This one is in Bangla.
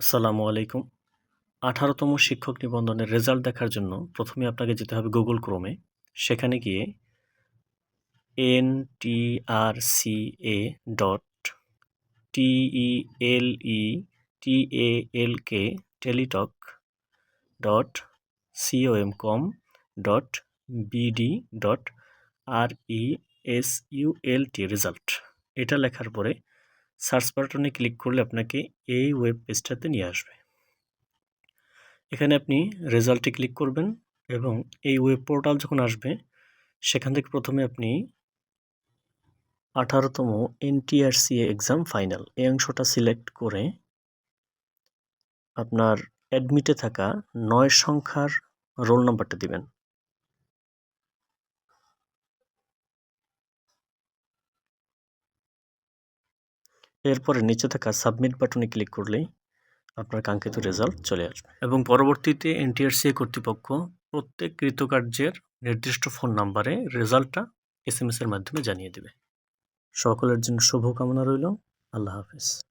আসসালামু আলাইকুম। আঠারোতম শিক্ষক নিবন্ধনের রেজাল্ট দেখার জন্য প্রথমে আপনাকে যেতে হবে গুগল ক্রোমে। সেখানে গিয়ে N T R C A dot T E L E T A L K Teletalk dot C O M com dot BD dot R E S U L T result. এটা লেখার পরে সার্চ বাটনে ক্লিক করলে আপনাকে এই ওয়েব পেজটাতে নিয়ে আসবে। এখানে আপনি রেজাল্টে ক্লিক করবেন এবং এই ওয়েব পোর্টাল যখন আসবে, সেখান থেকে প্রথমে আপনি আঠারোতম এনটিআরসিএ এক্সাম ফাইনাল এই অংশটা সিলেক্ট করে আপনার অ্যাডমিটে থাকা নয় সংখ্যার রোল নাম্বারটা দিবেন। এরপরে নিচে থাকা সাবমিট বাটনে ক্লিক করলেই আপনার কাঙ্ক্ষিত রেজাল্ট চলে আসবে। এবং পরবর্তীতে এনটিআরসিএ কর্তৃপক্ষ প্রত্যেক কৃতকার্যের নির্দিষ্ট ফোন নাম্বারে রেজাল্টটা এস এম এর মাধ্যমে জানিয়ে দেবে। সকলের জন্য শুভকামনা রইল। আল্লাহ হাফেজ।